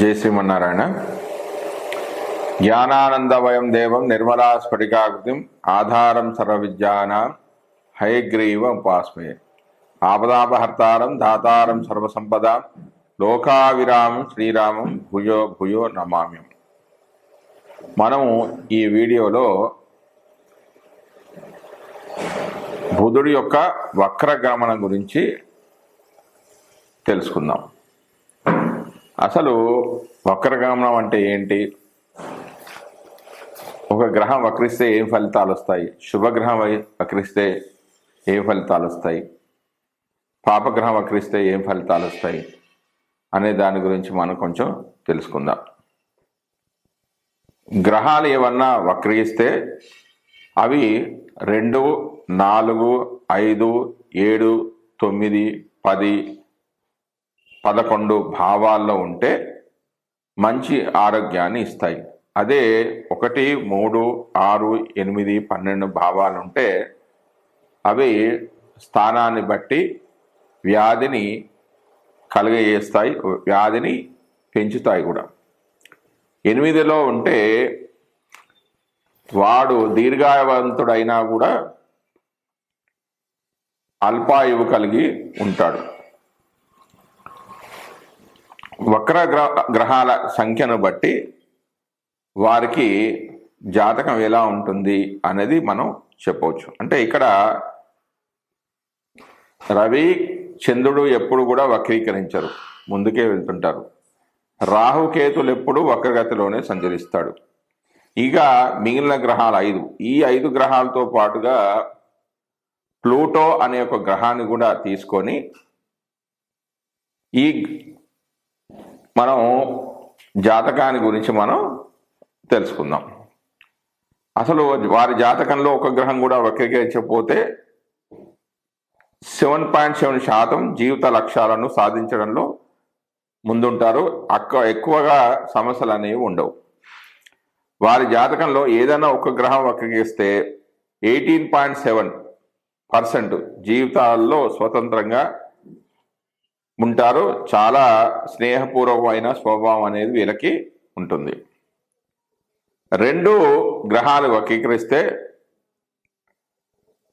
జై శ్రీమన్నారాయణ. జ్ఞానానందవయం దేవం నిర్మలా స్ఫటికాకృతిం ఆధారం సర్వవిద్యానాం హయగ్రీవ ఉపాస్మయే. ఆపదాపహర్తారం దాతారం సర్వసంపద లోకావిరామం శ్రీరామం భుయో భుయో నమామ్యం. మనము ఈ వీడియోలో బుధుడి యొక్క వక్రగమనం గురించి తెలుసుకుందాం. అసలు వక్రగమనం అంటే ఏంటి? ఒక గ్రహం వక్రిస్తే ఏం ఫలితాలు వస్తాయి? శుభగ్రహం వై- వక్రిస్తే ఏం ఫలితాలు వస్తాయి? పాపగ్రహం వక్రిస్తే ఏం ఫలితాలు వస్తాయి? అనే దాని గురించి మనం కొంచెం తెలుసుకుందాం. గ్రహాలు ఏమన్నా వక్రిస్తే అవి రెండు నాలుగు ఐదు ఏడు తొమ్మిది పది పదకొండు భావాల్లో ఉంటే మంచి ఆరోగ్యాన్ని ఇస్తాయి. అదే ఒకటి మూడు ఆరు ఎనిమిది పన్నెండు భావాలు ఉంటే అవి స్థానాన్ని బట్టి వ్యాధిని కలుగజేస్తాయి వ్యాధిని పెంచుతాయి కూడా. ఎనిమిదిలో ఉంటే వాడు దీర్ఘాయవంతుడైనా కూడా అల్పాయువు కలిగి ఉంటాడు. వక్ర గ్రహాల సంఖ్యను బట్టి వారికి జాతకం ఎలా ఉంటుంది అనేది మనం చెప్పవచ్చు. అంటే ఇక్కడ రవి చంద్రుడు ఎప్పుడు కూడా వక్రీకరించరు. ముందుకే వెళ్తుంటారు. రాహుకేతులు ఎప్పుడు వక్రగతిలోనే సంచరిస్తాడు. ఇక మిగిలిన గ్రహాలు ఐదు. ఈ ఐదు గ్రహాలతో పాటుగా ప్లూటో అనే ఒక గ్రహాన్ని కూడా తీసుకొని ఈ మనం జాతకాన్ని గురించి మనం తెలుసుకుందాం. అసలు వారి జాతకంలో ఒక గ్రహం కూడా వక్రీకరించకపోతే సెవెన్ పాయింట్ సెవెన్ శాతం జీవిత లక్ష్యాలను సాధించడంలో ముందుంటారు. అక్క ఎక్కువగా సమస్యలు అనేవి ఉండవు. వారి జాతకంలో ఏదైనా ఒక గ్రహం వక్రీకరిస్తే ఎయిటీన్ పాయింట్ సెవెన్ పర్సెంట్ జీవితాల్లో స్వతంత్రంగా ఉంటారు. చాలా స్నేహపూర్వకమైన స్వభావం అనేది వీళ్ళకి ఉంటుంది. రెండు గ్రహాలు వక్రీకరిస్తే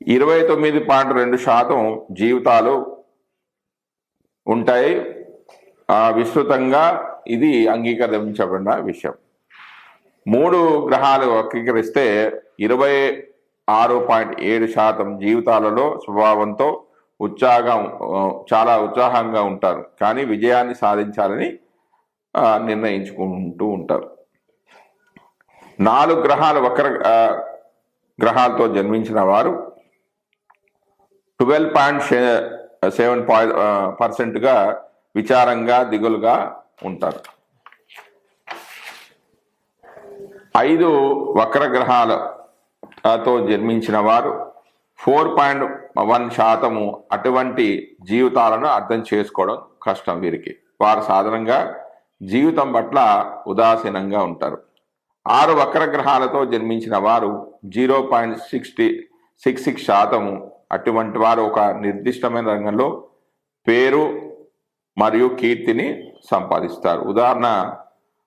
ఇరవై తొమ్మిది పాయింట్ రెండు శాతం జీవితాలు ఉంటాయి. ఆ, విస్తృతంగా ఇది అంగీకరించబడిన విషయం. మూడు గ్రహాలు వక్రీకరిస్తే ఇరవై ఆరు పాయింట్ ఏడు శాతం జీవితాలలో స్వభావంతో ఉత్సాహం చాలా ఉత్సాహంగా ఉంటారు. కానీ విజయాన్ని సాధించాలని నిర్ణయించుకుంటూ ఉంటారు. నాలుగు గ్రహాలు వక్ర గ్రహాలతో జన్మించిన వారు ట్వెల్వ్ పాయింట్ సెవెన్ పాయింట్ పర్సెంట్గా విచారంగా దిగులుగా ఉంటారు. ఐదు వక్ర గ్రహాలతో జన్మించిన వారు ఫోర్ పాయింట్ వన్ శాతము అటువంటి జీవితాలను అర్థం చేసుకోవడం కష్టం వీరికి. వారు సాధారణంగా జీవితం పట్ల ఉదాసీనంగా ఉంటారు. ఆరు వక్ర గ్రహాలతో జన్మించిన వారు zero point sixty six six శాతము అటువంటి వారు ఒక నిర్దిష్టమైన రంగంలో పేరు మరియు కీర్తిని సంపాదిస్తారు. ఉదాహరణ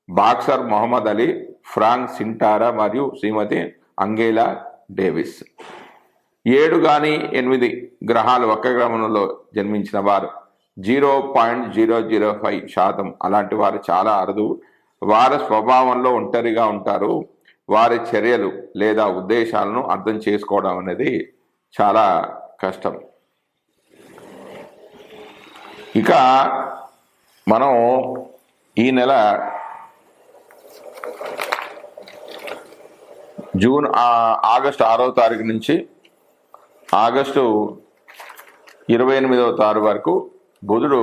boxer Muhammad Ali Frank Sinatra మరియు శ్రీమతి అంగేలా డేవిస్. ఏడు కానీ ఎనిమిది గ్రహాలు వక్రగ్రహణంలో జన్మించిన వారు. Zero point zero zero five శాతం. అలాంటి వారు చాలా అరుదు. వారి స్వభావంలో ఒంటరిగా ఉంటారు. వారి చర్యలు లేదా ఉద్దేశాలను అర్థం చేసుకోవడం అనేది చాలా కష్టం. ఇక మనం ఈ నెల జూన్ ఆగస్ట్ ఆరో తారీఖు నుంచి ఆగస్టు ఇరవై ఎనిమిదవ తారు వరకు బుధుడు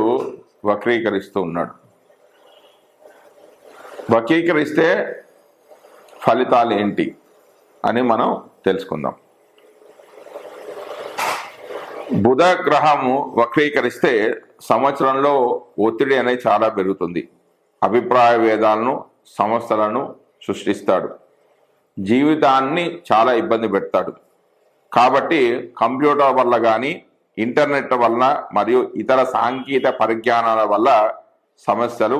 వక్రీకరిస్తూ ఉన్నాడు. వక్రీకరిస్తే ఫలితాలు ఏంటి అని మనం తెలుసుకుందాం. బుధ గ్రహము వక్రీకరిస్తే సంవత్సరంలో ఒత్తిడి అనేది చాలా పెరుగుతుంది. అభిప్రాయ భేదాలను సమస్యలను సృష్టిస్తాడు. జీవితాన్ని చాలా ఇబ్బంది పెడతాడు. కాబట్టి కంప్యూటర్ వల్ల కానీ ఇంటర్నెట్ వలన మరియు ఇతర సాంకేతిక పరిజ్ఞానాల వల్ల సమస్యలు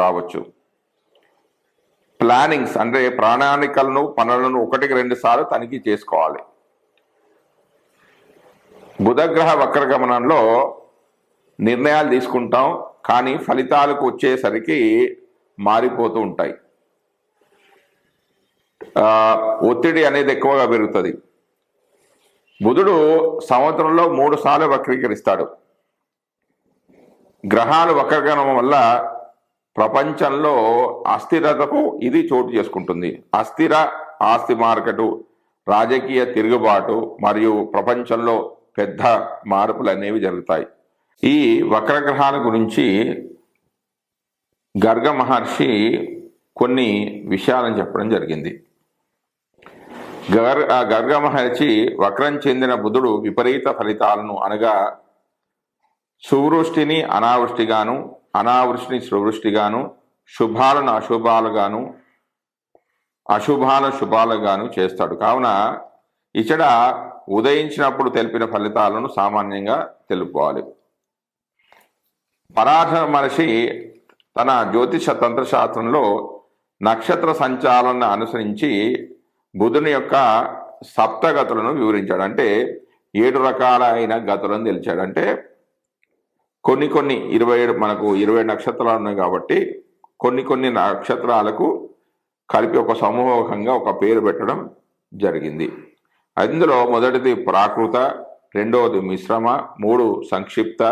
రావచ్చు. ప్లానింగ్స్ అంటే ప్రణాళికలను పనులను ఒకటికి రెండు సార్లు తనిఖీ చేసుకోవాలి. బుధగ్రహ వక్రగమనంలో నిర్ణయాలు తీసుకుంటాం కానీ ఫలితాలకు వచ్చేసరికి మారిపోతూ ఉంటాయి. ఒత్తిడి అనేది ఎక్కువగా పెరుగుతుంది. బుధుడు సంవత్సరంలో మూడు సార్లు వక్రీకరిస్తాడు. గ్రహాలు వక్రగణం వల్ల ప్రపంచంలో అస్థిరతకు ఇది చోటు చేసుకుంటుంది. అస్థిర ఆస్తి మార్కెటు రాజకీయ తిరుగుబాటు మరియు ప్రపంచంలో పెద్ద మార్పులు అనేవి జరుగుతాయి. ఈ వక్రగ్రహాల గురించి గర్గ మహర్షి కొన్ని విషయాలను చెప్పడం జరిగింది. గర్ ఆ గర్గ మహర్షి వక్రం చెందిన బుధుడు విపరీత ఫలితాలను అనగా సువృష్టిని అనావృష్టిగాను అనావృష్టిని సువృష్టిగాను శుభాలను అశుభాలుగాను అశుభాల శుభాలుగాను చేస్తాడు. కావున ఇచ్చడ ఉదయించినప్పుడు తెలిపిన ఫలితాలను సామాన్యంగా తెలుపుకోవాలి. పరాఠ మహర్షి తన జ్యోతిష తంత్రశాస్త్రంలో నక్షత్ర సంచాలన అనుసరించి బుధుని యొక్క సప్తగతులను వివరించాడు. అంటే ఏడు రకాలైన గతులను తెలిచాడు అంటే కొన్ని కొన్ని ఇరవై ఏడు మనకు ఇరవై నక్షత్రాలు ఉన్నాయి కాబట్టి కొన్ని కొన్ని నక్షత్రాలకు కలిపి ఒక సమూహంగా ఒక పేరు పెట్టడం జరిగింది. అందులో మొదటిది ప్రాకృత రెండవది మిశ్రమ మూడు సంక్షిప్త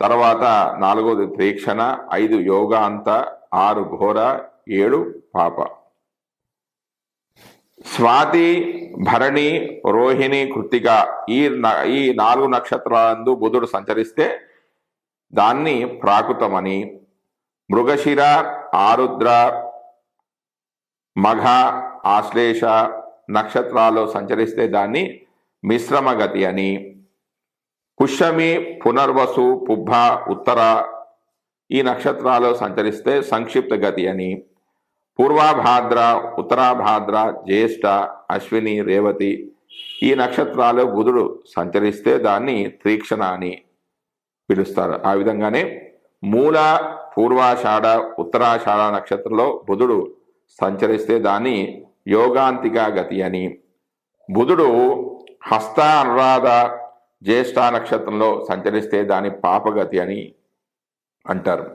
తర్వాత నాలుగవది ప్రేక్షణ ఐదు యోగాంత ఆరు ఘోర ఏడు పాప. స్వాతి భరణి రోహిణి కృతిక ఈ న- ఈ నాలుగు నక్షత్రాలందు బుధుడు సంచరిస్తే దాన్ని ప్రాకృతమని. మృగశిర ఆరుద్ర మఘ ఆశ్లేష నక్షత్రాలు సంచరిస్తే దాన్ని మిశ్రమ గతి అని. పుష్యమి పునర్వసు పుబ్బ ఉత్తర ఈ నక్షత్రాలు సంచరిస్తే సంక్షిప్త గతి అని. పూర్వాభాద్ర ఉత్తరాభాద్ర జ్యేష్ఠ అశ్విని రేవతి ఈ నక్షత్రాలు బుధుడు సంచరిస్తే దాన్ని త్రీక్షణ అని పిలుస్తారు. ఆ విధంగానే మూల పూర్వాషాఢ ఉత్తరాషాఢ నక్షత్రంలో బుధుడు సంచరిస్తే దాన్ని యోగాంతిక గతి అని. బుధుడు హస్త అనురాధ జ్యేష్ఠ నక్షత్రంలో సంచరిస్తే దాని పాపగతి అని అంటారు.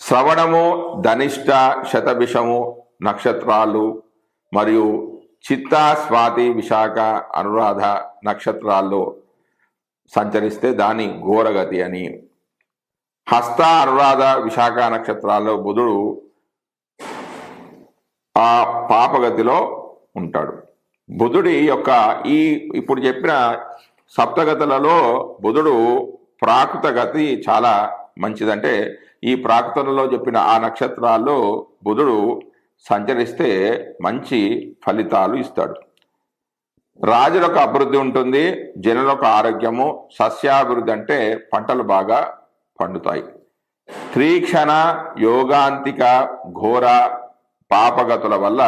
శ్రవణము ధనిష్ట శతభిషము నక్షత్రాలు మరియు చిత్త స్వాతి విశాఖ అనురాధ నక్షత్రాల్లో సంచరిస్తే దాని ఘోరగతి అని. హస్త అనురాధ విశాఖ నక్షత్రాల్లో బుధుడు ఆ పాపగతిలో ఉంటాడు. బుధుడి యొక్క ఈ ఇప్పుడు చెప్పిన సప్తగతులలో బుధుడు ప్రాకృత గతి చాలా మంచిదంటే ఈ ప్రాకృతంలో చెప్పిన ఆ నక్షత్రాల్లో బుధుడు సంచరిస్తే మంచి ఫలితాలు ఇస్తాడు. రాజులకు అభివృద్ధి ఉంటుంది జనులకు ఆరోగ్యము సస్యాభివృద్ధి అంటే పంటలు బాగా పండుతాయి. త్రీక్షణ యోగాంతిక ఘోర పాపగతుల వల్ల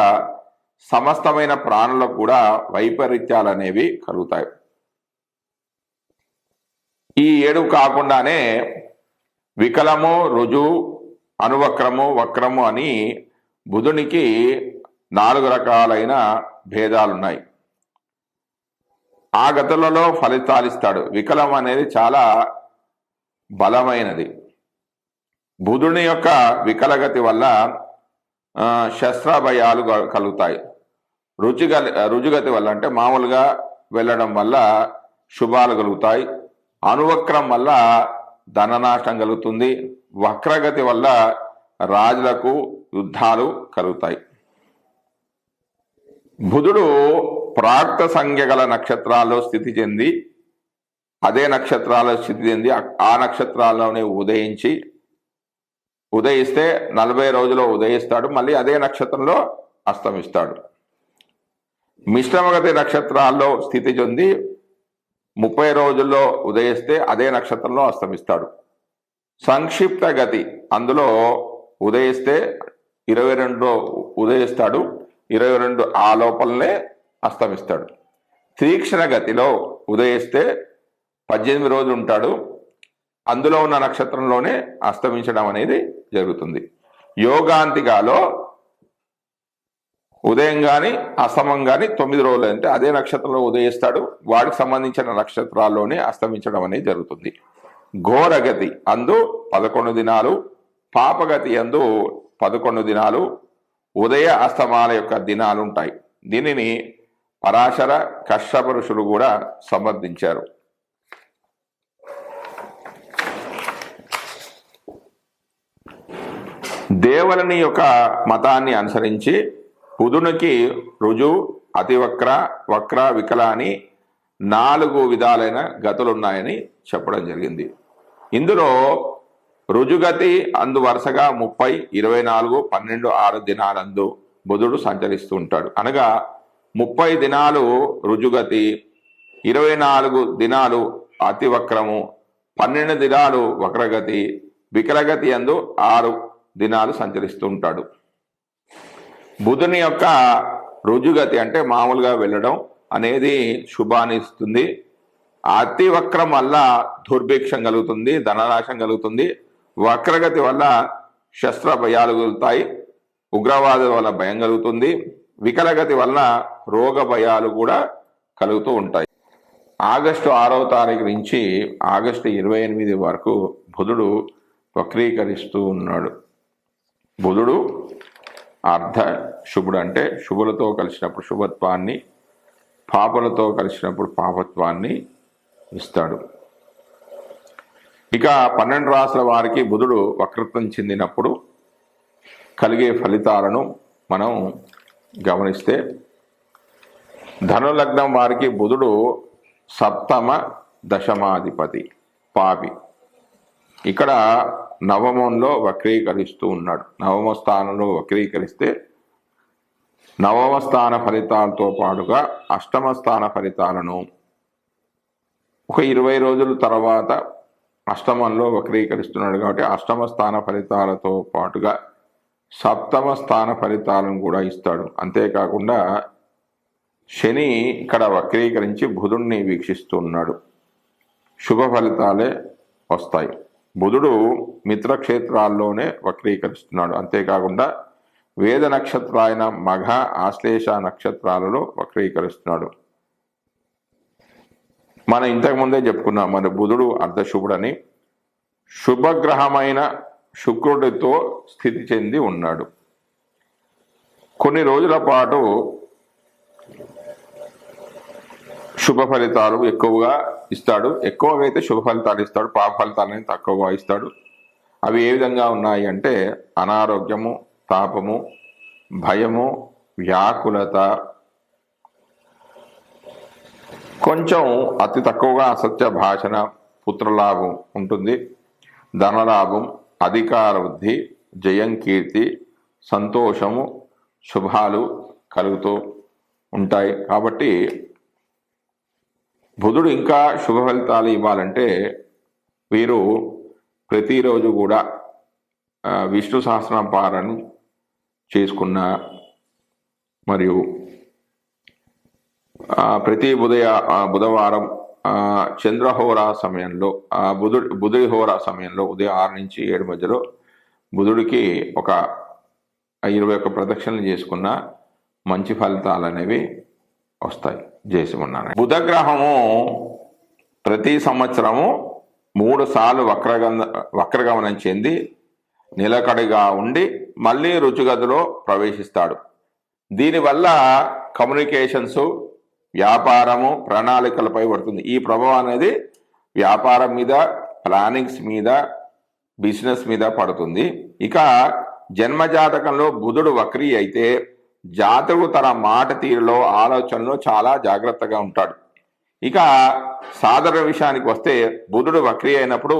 సమస్తమైన ప్రాణులకు కూడా వైపరీత్యాలు అనేవి కలుగుతాయి. ఈ ఏడు కాకుండానే వికలము రుజు అనువక్రము వక్రము అని బుధునికి నాలుగు రకాలైన భేదాలున్నాయి. ఆ గతులలో ఫలితాలిస్తాడు వికలం అనేది చాలా బలమైనది. బుధుని యొక్క వికలగతి వల్ల శస్త్రభయాలు కలుగుతాయి. రుచిగ రుజుగతి వల్ల అంటే మామూలుగా వెళ్ళడం వల్ల శుభాలు కలుగుతాయి. అనువక్రం వల్ల ధననాశం కలుగుతుంది. వక్రగతి వల్ల రాజులకు యుద్ధాలు కలుగుతాయి. బుధుడు ప్రాక్త సంఖ్య గల నక్షత్రాల్లో స్థితి చెంది అదే నక్షత్రాల్లో స్థితి చెంది ఆ- ఆ నక్షత్రాల్లోనే ఉదయించి ఉదయిస్తే నలభై రోజుల్లో ఉదయిస్తాడు మళ్ళీ అదే నక్షత్రంలో అస్తమిస్తాడు. మిశ్రమగతి నక్షత్రాల్లో స్థితి చెంది ముప్పై రోజుల్లో ఉదయిస్తే అదే నక్షత్రంలో అస్తమిస్తాడు. సంక్షిప్త గతి అందులో ఉదయిస్తే ఇరవై రెండులో ఉదయిస్తాడు ఇరవై రెండు ఆ లోపలనే అస్తమిస్తాడు. తీక్షణ గతిలో ఉదయిస్తే పద్దెనిమిది రోజులు ఉంటాడు అందులో ఉన్న నక్షత్రంలోనే అస్తమించడం అనేది జరుగుతుంది. యోగాంతికాలో ఉదయం కానీ అస్తమం కానీ తొమ్మిది రోజులు అంటే అదే నక్షత్రంలో ఉదయిస్తాడు. వాడికి సంబంధించిన నక్షత్రాల్లోనే అస్తమించడం అనేది జరుగుతుంది. ఘోరగతి అందు పదకొండు దినాలు పాపగతి అందు పదకొండు దినాలు ఉదయ అస్తమాల యొక్క దినాలు ఉంటాయి దీనిని పరాశర కశ్యప ఋషులు కూడా సమర్థించారు దేవులని యొక్క మతాన్ని అనుసరించి బుధునికి రుజు అతివక్ర వక్ర వికల అని నాలుగు విధాలైన గతులు ఉన్నాయని చెప్పడం జరిగింది. ఇందులో రుజుగతి అందు వరుసగా ముప్పై ఇరవై నాలుగు పన్నెండు ఆరు దినాలందు బుధుడు సంచరిస్తూ ఉంటాడు. అనగా ముప్పై దినాలు రుజుగతి ఇరవై నాలుగు దినాలు అతివక్రము పన్నెండు దినాలు వక్రగతి వికలగతి అందు ఆరు దినాలు సంచరిస్తూ ఉంటాడు. బుధుని యొక్క రుజుగతి అంటే మామూలుగా వెళ్ళడం అనేది శుభానిస్తుంది అతి వక్రం వల్ల దుర్భిక్షం కలుగుతుంది ధననాశం కలుగుతుంది. వక్రగతి వల్ల శస్త్ర భయాలు కలుగుతాయి ఉగ్రవాదం వల్ల భయం కలుగుతుంది. వికలగతి వలన రోగ భయాలు కూడా కలుగుతూ ఉంటాయి. ఆగస్టు ఆరవ తారీఖు నుంచి ఆగస్టు ఇరవై ఎనిమిది వరకు బుధుడు వక్రీకరిస్తూ ఉన్నాడు. బుధుడు అర్ధ శుభుడు అంటే శుభులతో కలిసినప్పుడు శుభత్వాన్ని పాపలతో కలిసినప్పుడు పాపత్వాన్ని ఇస్తాడు. ఇక పన్నెండు రాసుల వారికి బుధుడు వక్రత్వం చెందినప్పుడు కలిగే ఫలితాలను మనం గమనిస్తే ధనులగ్నం వారికి బుధుడు సప్తమ దశమాధిపతి పాపి. ఇక్కడ నవమంలో వక్రీకరిస్తూ ఉన్నాడు. నవమ స్థానంలో వక్రీకరిస్తే నవమ స్థాన ఫలితాలతో పాటుగా అష్టమ స్థాన ఫలితాలను ఒక ఇరవై రోజుల తర్వాత అష్టమంలో వక్రీకరిస్తున్నాడు కాబట్టి అష్టమ స్థాన ఫలితాలతో పాటుగా సప్తమ స్థాన ఫలితాలను కూడా ఇస్తాడు. అంతేకాకుండా శని ఇక్కడ వక్రీకరించి బుధుణ్ణి వీక్షిస్తున్నాడు. శుభ ఫలితాలే వస్తాయి. బుధుడు మిత్రక్షేత్రాల్లోనే వక్రీకరిస్తున్నాడు. అంతేకాకుండా వేద నక్షత్రాయన మఘ ఆశ్లేష నక్షత్రాలలో వక్రీకరిస్తున్నాడు. మనం ఇంతకుముందే చెప్పుకున్నాం మన బుధుడు అర్ధశుభుడని శుభగ్రహమైన శుక్రుడితో స్థితి చెంది ఉన్నాడు. కొన్ని రోజుల పాటు శుభ ఫలితాలు ఎక్కువగా ఇస్తాడు. ఎక్కువగా అయితే శుభ ఫలితాలు ఇస్తాడు. పాప ఫలితాలని తక్కువగా ఇస్తాడు. అవి ఏ విధంగా ఉన్నాయి అంటే అనారోగ్యము తాపము భయము వ్యాకులత. కొంచెం అతి తక్కువగా అసత్య భాషణ పుత్రలాభం ఉంటుంది. ధనలాభం అధికార వృద్ధి జయం కీర్తి సంతోషము శుభాలు కలుగుతూ ఉంటాయి. కాబట్టి బుధుడు ఇంకా శుభ ఫలితాలు ఇవ్వాలంటే వీరు ప్రతిరోజు కూడా విష్ణు సహస్రం పారాయణం చేసుకున్న మరియు ప్రతి ఉదయ బుధవారం చంద్రహోరా సమయంలో బుధుడు బుధుడి హోరా సమయంలో ఉదయం ఆరు నుంచి ఏడు మధ్యలో బుధుడికి ఒక ఇరవై ఒక్క ప్రదక్షిణలు చేసుకున్న మంచి ఫలితాలు అనేవి వస్తాయి. చేసి ఉన్నాను బుధగ్రహము ప్రతి సంవత్సరము మూడు సార్లు వక్రగంధ వక్రగమనం చెంది నిలకడగా ఉండి మళ్ళీ రుచిగదిలో ప్రవేశిస్తాడు. దీనివల్ల కమ్యూనికేషన్స్ వ్యాపారము ప్రణాళికలపై పడుతుంది. ఈ ప్రభావం అనేది వ్యాపారం మీద ప్లానింగ్స్ మీద బిజినెస్ మీద పడుతుంది. ఇక జన్మజాతకంలో బుధుడు వక్రీ అయితే జాతకుడు తన మాట తీరులో ఆలోచనలో చాలా జాగ్రత్తగా ఉంటాడు. ఇక సాధారణ విషయానికి వస్తే బుధుడు వక్రీ అయినప్పుడు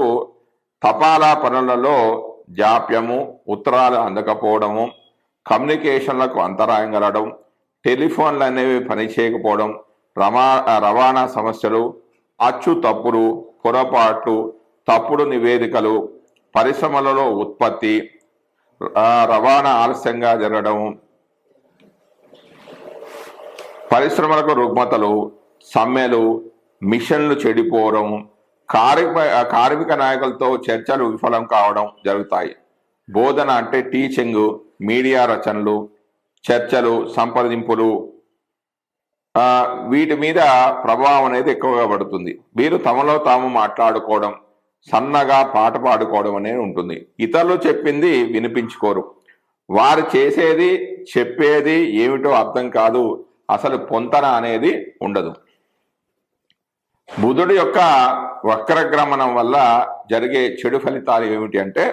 తపాలా పనులలో జాప్యము ఉత్తరాలు అందకపోవడము కమ్యూనికేషన్లకు అంతరాయం కలగడం టెలిఫోన్లు అనేవి పనిచేయకపోవడం రమా రవాణా సమస్యలు అచ్చు తప్పులు పొరపాట్లు తప్పుడు నివేదికలు పరిశ్రమలలో ఉత్పత్తి రవాణా ఆలస్యంగా జరగడం పరిశ్రమలకు రుగ్మతలు సమ్మెలు మిషన్లు చెడిపోవడం కార్మిక కార్మిక నాయకులతో చర్చలు విఫలం కావడం జరుగుతాయి. బోధన అంటే టీచింగ్ మీడియా రచనలు చర్చలు సంప్రదింపులు వీటి మీద ప్రభావం అనేది ఎక్కువగా పడుతుంది. వీరు తమలో తాము మాట్లాడుకోవడం సన్నగా పాట పాడుకోవడం అనేది ఉంటుంది. ఇతరులు చెప్పింది వినిపించుకోరు. వారు చేసేది చెప్పేది ఏమిటో అర్థం కాదు. అసలు పొంతన అనేది ఉండదు. బుధుడు యొక్క వక్రగ్రమణం వల్ల జరిగే చెడు ఫలితాలు ఏమిటి అంటే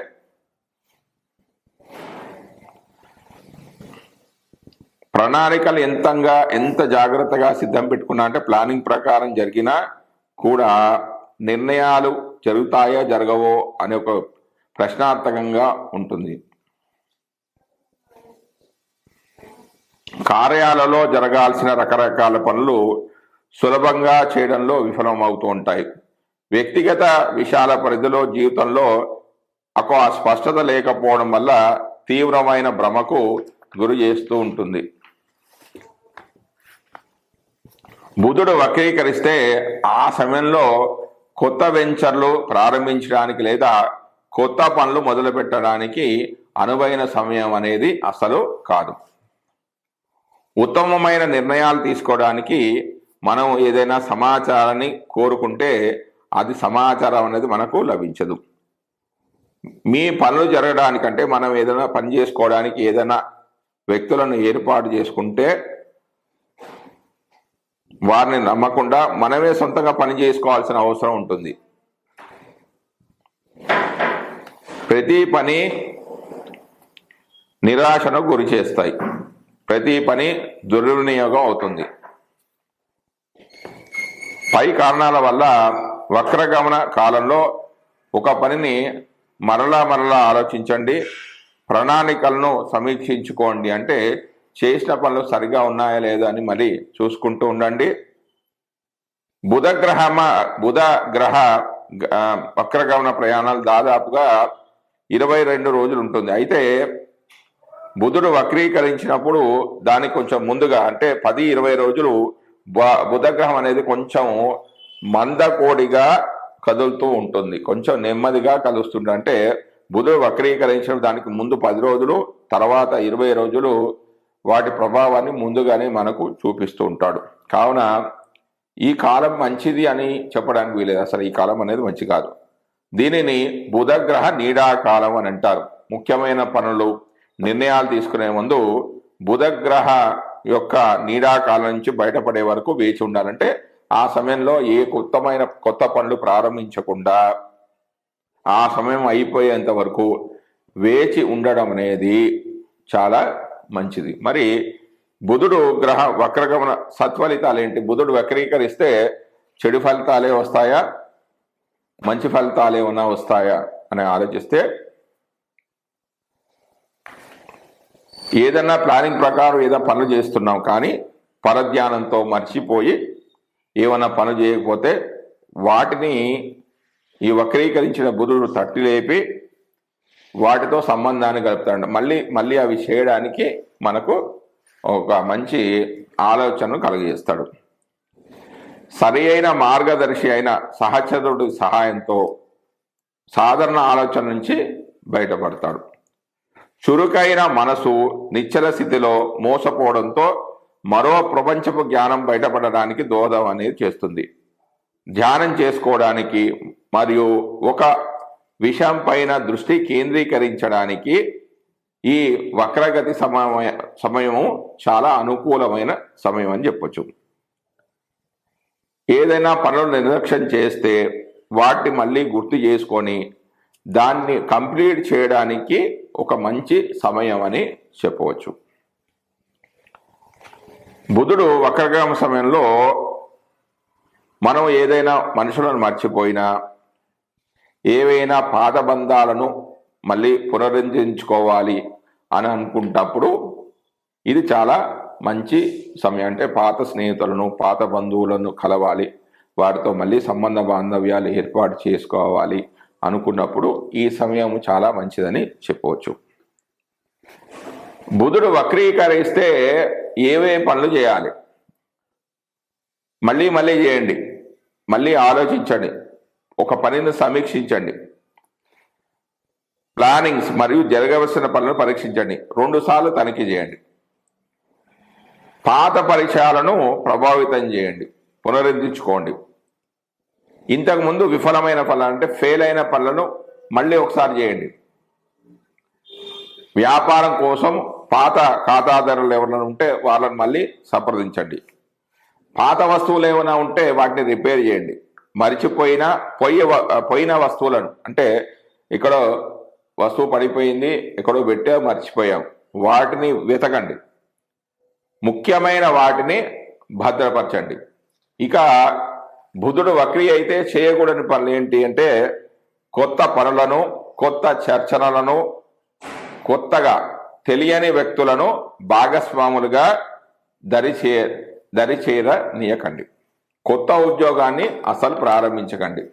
ప్రణాళికలు ఎంతంగా ఎంత జాగ్రత్తగా సిద్ధం పెట్టుకున్నా అంటే ప్లానింగ్ ప్రకారం జరిగినా కూడా నిర్ణయాలు జరుగుతాయో జరగవో అనే ఒక ప్రశ్నార్థకంగా ఉంటుంది. కార్యాలలో జరగాల్సిన రకరకాల పనులు సులభంగా చేయడంలో విఫలమవుతూ ఉంటాయి వ్యక్తిగత విషయాల పరిధిలో జీవితంలో ఒక స్పష్టత లేకపోవడం వల్ల తీవ్రమైన భ్రమకు గురి చేస్తూ ఉంటుంది. బుధుడు వక్రీకరిస్తే ఆ సమయంలో కొత్త వెంచర్లు ప్రారంభించడానికి లేదా కొత్త పనులు మొదలుపెట్టడానికి అనువైన సమయం అనేది అసలు కాదు. ఉత్తమమైన నిర్ణయాలు తీసుకోవడానికి మనం ఏదైనా సమాచారాన్ని కోరుకుంటే అది సమాచారం అనేది మనకు లభించదు. మీ పనులు జరగడానికంటే మనం ఏదైనా పని చేసుకోవడానికి ఏదైనా వ్యక్తులను ఏర్పాటు చేసుకుంటే వారిని నమ్మకుండా మనమే సొంతంగా పని చేసుకోవాల్సిన అవసరం ఉంటుంది. ప్రతి పని నిరాశను గురి చేస్తాయి. ప్రతి పని దుర్వినియోగం అవుతుంది. పై కారణాల వల్ల వక్రగమన కాలంలో ఒక పనిని మరలా మరలా ఆలోచించండి ప్రణాళికలను సమీక్షించుకోండి. అంటే చేసిన పనులు సరిగా ఉన్నాయా లేదా అని మరి చూసుకుంటూ ఉండండి. బుధగ్రహమ బుధ గ్రహ వక్రగమన ప్రయాణాలు దాదాపుగా ఇరవై రెండు రోజులు ఉంటుంది. అయితే బుధుడు వక్రీకరించినప్పుడు దానికి కొంచెం ముందుగా అంటే పది ఇరవై రోజులు బుధగ్రహం అనేది కొంచెం మందకోడిగా కదులుతూ ఉంటుంది. కొంచెం నెమ్మదిగా కలుస్తుంది అంటే బుధుడు వక్రీకరించిన దానికి ముందు పది రోజులు తర్వాత ఇరవై రోజులు వాటి ప్రభావాన్ని ముందుగానే మనకు చూపిస్తూ ఉంటాడు. కావున ఈ కాలం మంచిది అని చెప్పడానికి వీలేదు. అసలు ఈ కాలం అనేది మంచి కాదు. దీనిని బుధగ్రహ నీడాకాలం అని అంటారు. ముఖ్యమైన పనులు నిర్ణయాలు తీసుకునే ముందు బుధగ్రహ యొక్క నీడాకాలం నుంచి బయటపడే వరకు వేచి ఉండాలంటే ఆ సమయంలో ఏ కొత్తమైన కొత్త పనులు ప్రారంభించకుండా ఆ సమయం అయిపోయేంత వరకు వేచి ఉండడం అనేది చాలా మంచిది. మరి బుధుడు గ్రహ వక్రగమన సత్ఫలితాలు ఏంటి? బుధుడు వక్రీకరిస్తే చెడు ఫలితాలే వస్తాయా? మంచి ఫలితాలు ఏమైనా వస్తాయా? అని ఆలోచిస్తే ఏదన్నా ప్లానింగ్ ప్రకారం ఏదైనా పనులు చేస్తున్నాం కానీ పరధ్యానంతో మర్చిపోయి ఏమన్నా పనులు చేయకపోతే వాటిని ఈ వక్రీకరించిన బుధుడు తట్టి లేపి వాటితో సంబంధాన్ని కలుపుతాడు మళ్ళీ మళ్ళీ అవి చేయడానికి మనకు ఒక మంచి ఆలోచనను కలుగజేస్తాడు. సరి అయిన మార్గదర్శి అయిన సహచరుడి సహాయంతో సాధారణ ఆలోచన నుంచి బయటపడతాడు. చురుకైన మనసు నిశ్చల స్థితిలో మోసపోవడంతో మరో ప్రపంచపు జ్ఞానం బయటపడడానికి దోహదం అనేది చేస్తుంది. ధ్యానం చేసుకోవడానికి మరియు ఒక విషయం పైన దృష్టి కేంద్రీకరించడానికి ఈ వక్రగతి సమయ సమయము చాలా అనుకూలమైన సమయం అని చెప్పొచ్చు. ఏదైనా పనులు నిర్లక్ష్యం చేస్తే వాటిని మళ్ళీ గుర్తు చేసుకొని దాన్ని కంప్లీట్ చేయడానికి ఒక మంచి సమయం అని చెప్పవచ్చు. బుధుడు వక్రగ్రహం సమయంలో మనం ఏదైనా మనుషులను మర్చిపోయినా ఏవైనా పాత బంధాలను మళ్ళీ పునరుద్ధరించుకోవాలి అని అనుకుంటప్పుడు ఇది చాలా మంచి సమయం. అంటే పాత స్నేహితులను పాత బంధువులను కలవాలి. వారితో మళ్ళీ సంబంధ బాంధవ్యాలు ఏర్పాటు చేసుకోవాలి. అనుకున్నప్పుడు ఈ సమయం చాలా మంచిదని చెప్పవచ్చు. బుధుడు వక్రీకరిస్తే ఏవే పనులు చేయాలి? మళ్ళీ మళ్ళీ చేయండి. మళ్ళీ ఆలోచించండి. ఒక పనిని సమీక్షించండి. ప్లానింగ్స్ మరియు జరగవలసిన పనులను పరీక్షించండి. రెండుసార్లు తనిఖీ చేయండి. పాత పరిచయాలను ప్రభావితం చేయండి. పునరుద్ధరించుకోండి. ఇంతకుముందు విఫలమైన పనులు అంటే ఫెయిల్ అయిన పనులను మళ్ళీ ఒకసారి చేయండి. వ్యాపారం కోసం పాత ఖాతాదారులు ఎవరైనా ఉంటే వాళ్ళని మళ్ళీ సంప్రదించండి. పాత వస్తువులు ఏమైనా ఉంటే వాటిని రిపేర్ చేయండి. మరిచిపోయిన పొయ్యి పోయిన వస్తువులను అంటే ఇక్కడ వస్తువు పడిపోయింది ఎక్కడో పెట్టా మర్చిపోయాం వాటిని వెతకండి. ముఖ్యమైన వాటిని భద్రపరచండి. ఇక బుధుడు వక్రి అయితే చేయకూడని పనులు ఏంటి అంటే కొత్త పనులను కొత్త చర్చలను కొత్తగా తెలియని వ్యక్తులను భాగస్వాములుగా దరిచే దరిచేర నీయకండి కొత్త ఉద్యోగాన్ని అసలు ప్రారంభించకండి.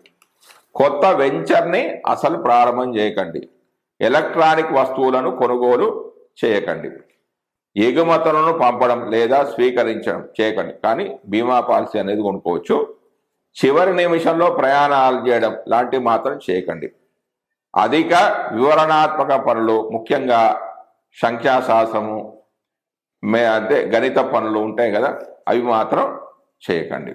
కొత్త వెంచర్ని అసలు ప్రారంభం చేయకండి. ఎలక్ట్రానిక్ వస్తువులను కొనుగోలు చేయకండి. ఎగుమతులను పంపడం లేదా స్వీకరించడం చేయకండి. కానీ బీమా పాలసీ అనేది కొనుక్కోవచ్చు. చివరి నిమిషంలో ప్రయాణాలు చేయడం లాంటివి మాత్రం చేయకండి. అధిక వివరణాత్మక పనులు ముఖ్యంగా సంఖ్యాశాస్త్రము మే అంటే గణిత పనులు ఉంటాయి కదా అవి మాత్రం చేయకండి.